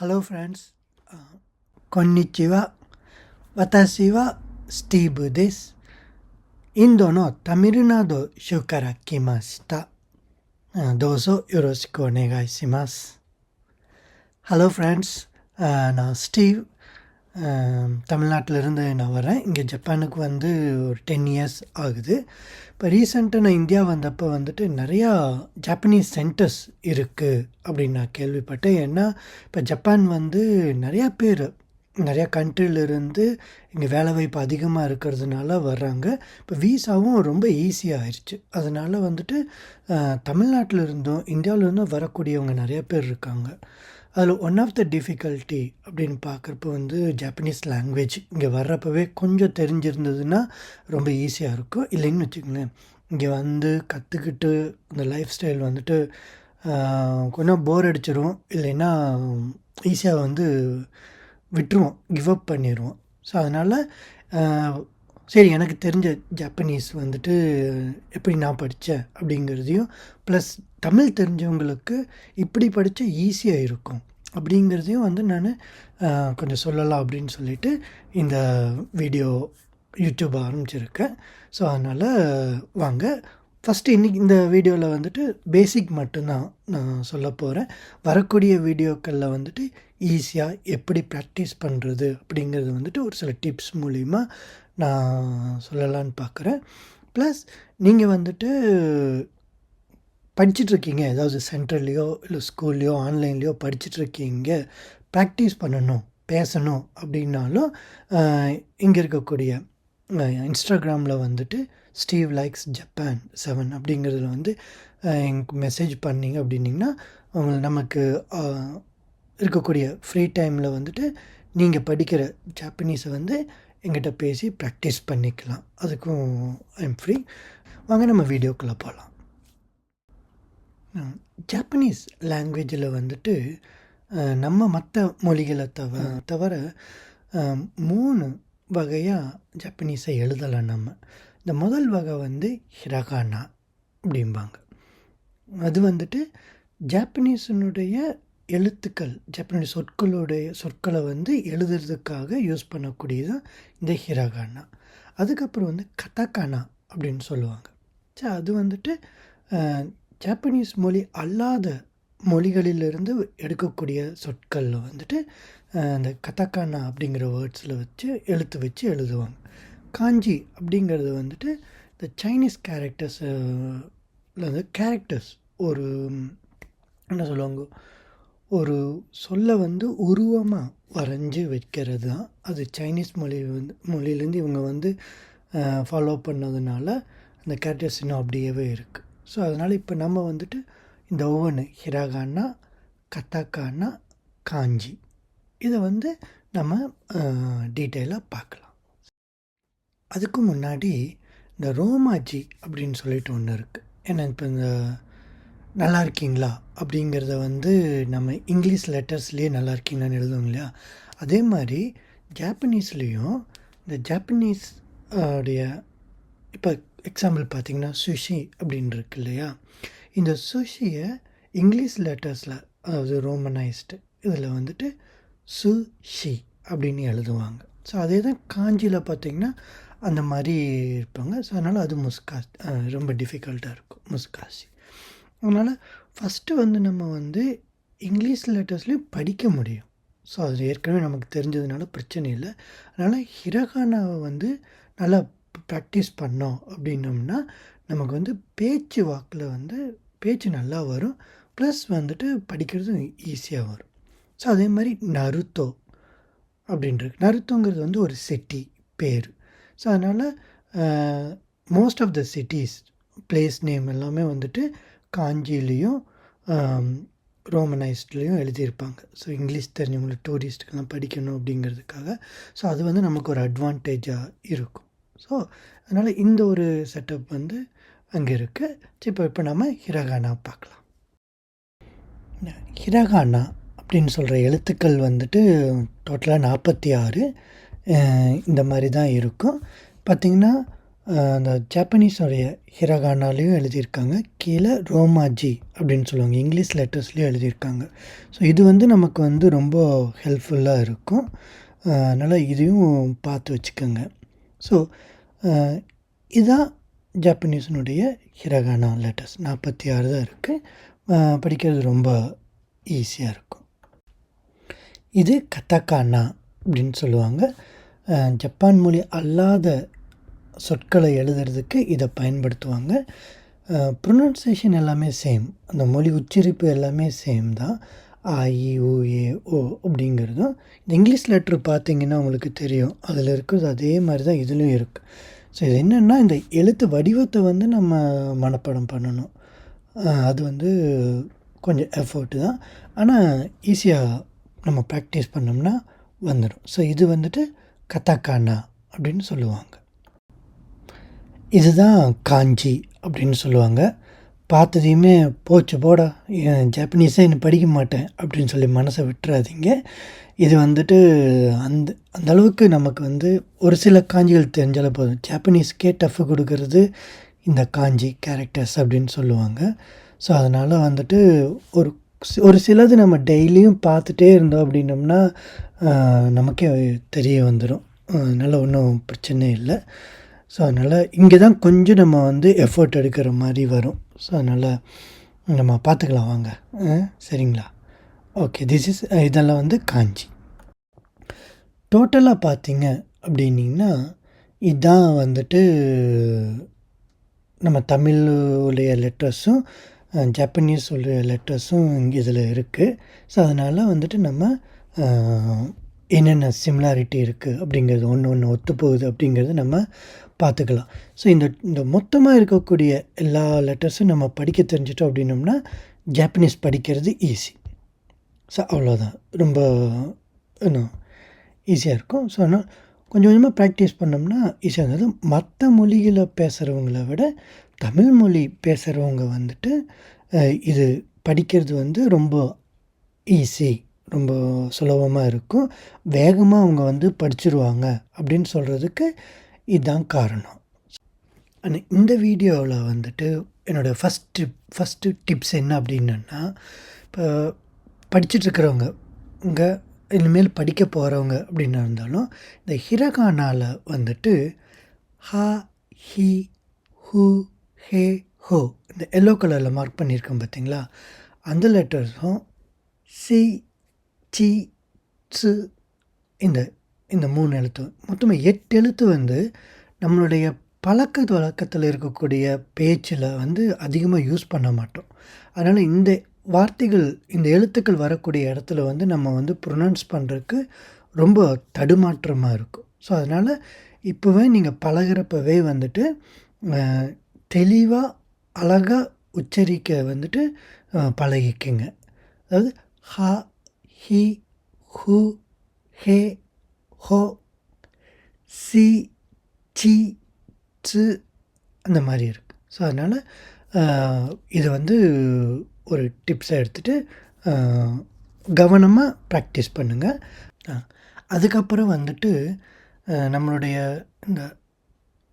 Hello friends. こんにちは。私はスティーブです。インドのタミルナド州から来ました。どうぞよろしくお願いします。Hello friends. あの、スティーブ தமிழ்நாட்டிலேருந்து நான் வரேன். இங்கே ஜப்பானுக்கு வந்து ஒரு டென் இயர்ஸ் ஆகுது. இப்போ ரீசெண்டாக நான் இந்தியா வந்தப்போ வந்துட்டு நிறையா ஜாப்பனீஸ் சென்டர்ஸ் இருக்குது அப்படின்னு நான் கேள்விப்பட்டேன். ஏன்னா இப்போ ஜப்பான் வந்து நிறையா பேர் நிறையா கண்ட்ரிலிருந்து இங்கே வேலை வாய்ப்பு அதிகமாக இருக்கிறதுனால வர்றாங்க. இப்போ வீசாவும் ரொம்ப ஈஸியாக ஆயிடுச்சு அதனால் வந்துட்டு தமிழ்நாட்டில் இருந்தும் இந்தியாவிலருந்தும் வரக்கூடியவங்க நிறைய பேர் இருக்காங்க. அதில் ஒன் ஆஃப் த டிஃபிகல்ட்டி அப்படின்னு பார்க்குறப்ப வந்து ஜாப்பனீஸ் லாங்குவேஜ் இங்கே வர்றப்பவே கொஞ்சம் தெரிஞ்சிருந்ததுன்னா ரொம்ப ஈஸியாக இருக்கும். இல்லைன்னு வச்சுக்கோங்களேன். இங்கே வந்து கற்றுக்கிட்டு இந்த லைஃப் ஸ்டைல் வந்துட்டு கொஞ்சம் போர் அடிச்சிடும் இல்லைன்னா ஈஸியாக வந்து விட்டுருவோம். கிவ் அப் பண்ணிடுவோம் ஸோ அதனால் சரி எனக்கு தெரிஞ்ச ஜப்பனீஸ் வந்துட்டு எப்படி நான் படித்தேன் அப்படிங்கிறதையும் ப்ளஸ் தமிழ் தெரிஞ்சவங்களுக்கு இப்படி படித்தா ஈஸியாக இருக்கும். அப்படிங்கிறதையும் வந்து நான் கொஞ்சம் சொல்லலாம் அப்படின்னு சொல்லிட்டு இந்த வீடியோ யூடியூப் ஆரம்பிச்சிருக்கேன். ஸோ அதனால் வாங்க. ஃபஸ்ட்டு இன்றைக்கி இந்த வீடியோவில் வந்துட்டு பேசிக் மட்டும்தான் நான் சொல்ல போகிறேன் வரக்கூடிய வீடியோக்களில் வந்துட்டு ஈஸியாக எப்படி ப்ராக்டிஸ் பண்ணுறது அப்படிங்கிறது வந்துட்டு ஒரு சில டிப்ஸ் மூலிமா நான் சொல்லலான்னு பார்க்குறேன். ப்ளஸ் நீங்கள் வந்துட்டு படிச்சிட்ருக்கீங்க? ஏதாவது சென்டர்லேயோ இல்லை ஸ்கூல்லையோ ஆன்லைன்லேயோ படிச்சிட்ருக்கீங்க. ப்ராக்டிஸ் பண்ணணும் பேசணும் அப்படின்னாலும் இங்கே இருக்கக்கூடிய இன்ஸ்டாகிராமில் வந்துட்டு ஸ்டீவ் லைக்ஸ் ஜப்பான் செவன் அப்படிங்கிறதுல வந்து அஹ், எனக்கு மெசேஜ் பண்ணிங்க அப்படின்னிங்கன்னா அவங்க நமக்கு இருக்கக்கூடிய ஃப்ரீ டைமில் வந்துட்டு நீங்கள் படிக்கிற ஜாப்பனீஸை வந்து எங்கிட்ட பேசி ப்ராக்டிஸ் பண்ணிக்கலாம். அதுக்கும் ஐம் ஃப்ரீ வாங்க நம்ம வீடியோக்குள்ளே போகலாம் ஜாப்பனீஸ் லாங்குவேஜில் வந்துட்டு நம்ம மற்ற மொழிகளை தவ தவிர மூணு வகையாக ஜாப்பனீஸை எழுதலாம் நம்ம. இந்த முதல் வகை வந்து ஹிரகானா அப்படிம்பாங்க. அது வந்துட்டு ஜாப்பனீஸினுடைய எழுத்துக்கள் ஜாப்பனீஸ் சொற்களுடைய சொற்களை வந்து எழுதுறதுக்காக யூஸ் பண்ணக்கூடியது இந்த ஹிரகானா அதுக்கப்புறம் வந்து கதகானா அப்படின்னு சொல்லுவாங்க. சரி அது வந்துட்டு ஜாப்பனீஸ் மொழி அல்லாத மொழிகளிலிருந்து எடுக்கக்கூடிய சொற்களில் வந்துட்டு அந்த கதகானா அப்படிங்கிற வேர்ட்ஸில் வச்சு எழுத்து வச்சு எழுதுவாங்க. காஞ்சி அப்படிங்கிறது வந்துட்டு இந்த சைனீஸ் கேரக்டர்ஸ் வந்து கேரக்டர்ஸ் ஒரு என்ன சொல்லுவாங்க ஒரு சொல்லை வந்து உருவமாக வரைஞ்சி வைக்கிறது தான். அது சைனீஸ் மொழி வந்து மொழியிலேருந்து இவங்க வந்து ஃபாலோ பண்ணதுனால அந்த கேரக்டர்ஸ் இன்னும் அப்படியே இருக்குது ஸோ அதனால் இப்போ நம்ம வந்துட்டு இந்த ஒவ்வொன்று ஹிராகானா கத்தாக்கானா காஞ்சி. இதை வந்து நம்ம டீட்டெயிலாக பார்க்கலாம் அதுக்கு முன்னாடி இந்த ரோமாஜி அப்படின்னு சொல்லிட்டு ஒன்று இருக்குது ஏன்னா இப்போ இந்த நல்லா இருக்கீங்களா? அப்படிங்கிறத வந்து நம்ம இங்கிலீஷ் லெட்டர்ஸ்லேயே நல்லா இருக்கீங்களான்னு எழுதுவோம் இல்லையா? அதே மாதிரி ஜாப்பனீஸ்லேயும் இந்த ஜாப்பனீஸ் உடைய இப்போ எக்ஸாம்பிள் பார்த்தீங்கன்னா சுஷி அப்படின்னு இருக்கு இல்லையா? இந்த சுஷியை இங்கிலீஷ் லெட்டர்ஸில் அதாவது ரோமனைஸ்டு இதில் வந்துட்டு சு ஷி அப்படின்னு எழுதுவாங்க. ஸோ அதே தான் காஞ்சியில் பார்த்திங்கன்னா அந்த மாதிரி இருப்பாங்க. ஸோ அதனால் அது முஸ்கா ரொம்ப டிஃபிகல்ட்டாக இருக்கும் முஸ்காசி. அதனால் ஃபஸ்ட்டு வந்து நம்ம வந்து இங்கிலீஷ் லெட்டர்ஸ்லேயும் படிக்க முடியும். ஸோ அது ஏற்கனவே நமக்கு தெரிஞ்சதுனால பிரச்சனை இல்லை. அதனால் ஹிரகானாவை வந்து நல்லா ப்ராக்டிஸ் பண்ணோம் அப்படின்னோம்னா நமக்கு வந்து பேச்சு வாக்கில் வந்து பேச்சு நல்லா வரும். ப்ளஸ் வந்துட்டு படிக்கிறதும் ஈஸியாக வரும். ஸோ அதே மாதிரி நருத்தோ அப்படின்றது. நருத்தோங்கிறது வந்து ஒரு சிட்டி பேர். ஸோ அதனால் most of the cities places name எல்லாமே வந்துட்டு காஞ்சிலையும் ரோமனைஸ்ட்லேயும் எழுதியிருப்பாங்க. ஸோ இங்கிலீஷ் தெரிஞ்சவங்களுக்கு டூரிஸ்ட்டுக்கெல்லாம் படிக்கணும் அப்படிங்கிறதுக்காக. ஸோ அது வந்து நமக்கு ஒரு அட்வான்டேஜாக இருக்கும். ஸோ அதனால் இந்த ஒரு செட்டப் வந்து அங்கே இருக்குது இப்போ இப்போ நம்ம ஹிரகானா பார்க்கலாம். ஹிரகானா அப்படின்னு சொல்கிற எழுத்துக்கள் வந்துட்டு டோட்டலாக நாற்பத்தி ஆறு இந்த மாதிரி தான் இருக்கும். பார்த்திங்கன்னா அந்த ஜாப்பனீஸோடைய ஹிரகானாலையும் எழுதியிருக்காங்க. கீழே ரோமாஜி அப்படின்னு சொல்லுவாங்க. இங்கிலீஷ் லெட்டர்ஸ்லேயும் எழுதியிருக்காங்க. ஸோ இது வந்து நமக்கு வந்து ரொம்ப ஹெல்ப்ஃபுல்லாக இருக்கும். அதனால் இதையும் பார்த்து வச்சுக்கோங்க. ஸோ இதுதான் ஜப்பனீஸினுடைய ஹிரகானா லெட்டர்ஸ் நாற்பத்தி ஆறு தான் இருக்குது படிக்கிறது ரொம்ப ஈஸியாக இருக்கும். இது கத்தக்கானா அப்படின்னு சொல்லுவாங்க. ஜப்பான் மொழி அல்லாத சொற்களை எழுதுறதுக்கு இதை பயன்படுத்துவாங்க. ப்ரொனன்சியேஷன் எல்லாமே சேம் அந்த மொழி உச்சரிப்பு எல்லாமே சேம் தான். ஆஇ ஓ ஏ ஓ அப்படிங்கிறதும் இந்த இங்கிலீஷ் லெட்ரு பார்த்தீங்கன்னா உங்களுக்கு தெரியும். அதில் இருக்கிறது அதே மாதிரி தான் இதுலேயும் இருக்குது ஸோ இது என்னென்னா இந்த எழுத்து வடிவத்தை வந்து நம்ம மனப்பாடம் பண்ணணும். அது வந்து கொஞ்சம் எஃபர்ட்டு தான். ஆனால் ஈஸியாக நம்ம ப்ராக்டிஸ் பண்ணோம்னா வந்துடும் ஸோ இது வந்துட்டு கத்தாக்கானா அப்படின்னு சொல்லுவாங்க. இதுதான் காஞ்சி அப்படின்னு சொல்லுவாங்க. பார்த்ததையுமே போச்சு போடா. ஜாப்பனீஸே இன்னும் படிக்க மாட்டேன் அப்படின்னு சொல்லி மனசை விட்டுறாதீங்க. இது வந்துட்டு அந்த அந்த அளவுக்கு நமக்கு வந்து ஒரு சில காஞ்சிகள் தெரிஞ்சாலே போதும். ஜாப்பனீஸ்க்கே டஃப் கொடுக்கறது இந்த காஞ்சி கேரக்டர்ஸ் அப்படின்னு சொல்லுவாங்க. ஸோ அதனால் வந்துட்டு ஒரு ஒரு சிலது நம்ம டெய்லியும் பார்த்துட்டே இருந்தோம் அப்படின்னோம்னா நமக்கே தெரிய வந்துடும் அதனால் ஒன்றும் பிரச்சனை இல்லை. ஸோ அதனால் இங்கே தான் கொஞ்சம் நம்ம வந்து எஃபர்ட் எடுக்கிற மாதிரி வரும். ஸோ அதனால் நம்ம பார்த்துக்கலாம் வாங்க. சரிங்களா? ஓகே திஸ் இஸ் இதெல்லாம் வந்து காஞ்சி. டோட்டலாக பார்த்தீங்க அப்படின்னிங்கன்னா இதுதான் வந்துட்டு நம்ம தமிழ் உடைய லெட்டர்ஸும் ஜப்பனீஸ் உடைய லெட்டர்ஸும் இங்கே இதில் இருக்குது ஸோ அதனால் வந்துட்டு நம்ம என்னென்ன சிமிலாரிட்டி இருக்குது அப்படிங்கிறது ஒன்று ஒன்று ஒத்து போகுது அப்படிங்கிறது நம்ம பார்த்துக்கலாம். ஸோ இந்த இந்த மொத்தமாக இருக்கக்கூடிய எல்லா லெட்டர்ஸும் நம்ம படிக்க தெரிஞ்சிட்டோம் அப்படின்னோம்னா ஜாப்பனீஸ் படிக்கிறது ஈஸி ஸோ அவ்வளோதான் ரொம்ப இன்னும் ஈஸியாக இருக்கும். ஸோ ஆனால் கொஞ்சம் கொஞ்சமாக ப்ராக்டிஸ் பண்ணோம்னா ஈஸியாக இருந்தது. மற்ற மொழிகளை பேசுகிறவங்கள விட தமிழ் மொழி பேசுகிறவங்க வந்துட்டு இது படிக்கிறது வந்து ரொம்ப ஈஸி ரொம்ப சுலபமாக இருக்கும். வேகமாக அவங்க வந்து படிச்சிருவாங்க அப்படின்னு சொல்கிறதுக்கு இதுதான் காரணம். ஆனால் இந்த வீடியோவில் வந்துட்டு என்னோடய ஃபஸ்ட்டு ஃபஸ்ட்டு டிப்ஸ் என்ன அப்படின்னா இப்போ படிச்சுட்ருக்கிறவங்க இங்கே இனிமேல் படிக்க போகிறவங்க அப்படின்னு இருந்தாலும் இந்த ஹிரகானாவில் வந்துட்டு ஹா ஹி ஹூ ஹே ஹோ இந்த எல்லோ கலரில் மார்க் பண்ணியிருக்கேன் பார்த்தீங்களா? அந்த லெட்டர்ஸும் சி சி சு இந்த இந்த மூணு எழுத்து. மொத்தமாக எட்டு எழுத்து வந்து நம்மளுடைய பழக்க வழக்கத்தில் இருக்கக்கூடிய பேச்சில் வந்து அதிகமாக யூஸ் பண்ண மாட்டோம். அதனால் இந்த வார்த்தைகள் இந்த எழுத்துக்கள் வரக்கூடிய இடத்துல வந்து நம்ம வந்து ப்ரொனவுன்ஸ் பண்ணுறதுக்கு ரொம்ப தடுமாற்றமாக இருக்கும். ஸோ அதனால் இப்போவே நீங்கள் பழகிறப்பவே வந்துட்டு தெளிவாக அழகாக உச்சரிக்க வந்துட்டு பழகிக்கங்க. அதாவது ஹா he who hey Ho Chi C C அந்த மாதிரி இருக்குது ஸோ அதனால் இதை வந்து ஒரு டிப்ஸாக எடுத்துகிட்டு கவனமாக ப்ராக்டிஸ் பண்ணுங்கள் அதுக்கப்புறம் வந்துட்டு நம்மளுடைய இந்த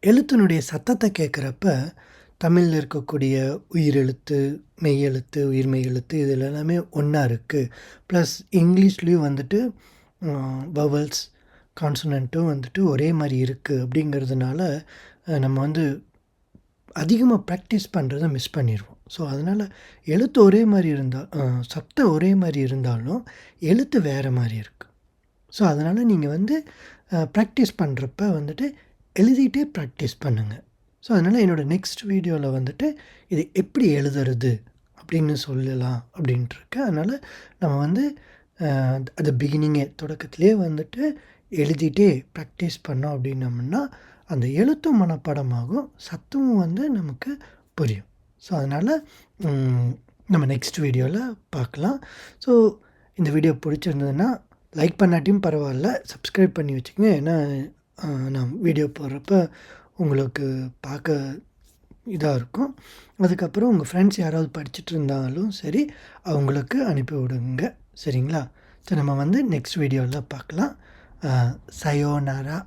எழுத்தினுடைய சத்தத்தை கேட்குறப்ப தமிழில் இருக்கக்கூடிய உயிரெழுத்து மெய்யெழுத்து உயிர்மெய் எழுத்து இதில் எல்லாமே ஒன்றா இருக்குது ப்ளஸ் இங்கிலீஷ்லேயும் வந்துட்டு வவல்ஸ் கான்சனண்ட்டும் வந்துட்டு ஒரே மாதிரி இருக்குது அப்படிங்கிறதுனால நம்ம வந்து அதிகமாக ப்ராக்டிஸ் பண்ணுறத மிஸ் பண்ணிடுவோம் ஸோ அதனால் எழுத்து ஒரே மாதிரி இருந்தால் சத்தம் ஒரே மாதிரி இருந்தாலும் எழுத்து வேறு மாதிரி இருக்குது ஸோ அதனால் நீங்கள் வந்து ப்ராக்டிஸ் பண்ணுறப்ப வந்துட்டு எழுதிட்டே ப்ராக்டிஸ் பண்ணுங்கள் ஸோ அதனால் என்னோடய நெக்ஸ்ட் வீடியோவில் வந்துட்டு இது எப்படி எழுதுறது அப்படின்னு சொல்லலாம் அப்படின்ட்டுருக்கு. அதனால் நம்ம வந்து அது பிகினிங்கே தொடக்கத்திலே வந்துட்டு எழுதிட்டே ப்ராக்டிஸ் பண்ணோம் அப்படின்னம்னா அந்த எழுத்தும் மனப்பாடமாகும் சத்தமும் வந்து நமக்கு புரியும். ஸோ அதனால் நம்ம நெக்ஸ்ட் வீடியோவில் பார்க்கலாம். ஸோ இந்த வீடியோ பிடிச்சிருந்ததுன்னா லைக் பண்ணாட்டியும் பரவாயில்ல சப்ஸ்கிரைப் பண்ணி வச்சுக்கோங்க. ஏன்னா நான் வீடியோ போடுறப்ப உங்களுக்கு பார்க்க இதாக இருக்கும். அதுக்கப்புறம் உங்கள் ஃப்ரெண்ட்ஸ் யாராவது படிச்சுட்டு இருந்தாலும் சரி அவங்களுக்கு அனுப்பி விடுங்க. சரிங்களா? ஸோ நம்ம வந்து நெக்ஸ்ட் வீடியோவில் பார்க்கலாம். சயோனாரா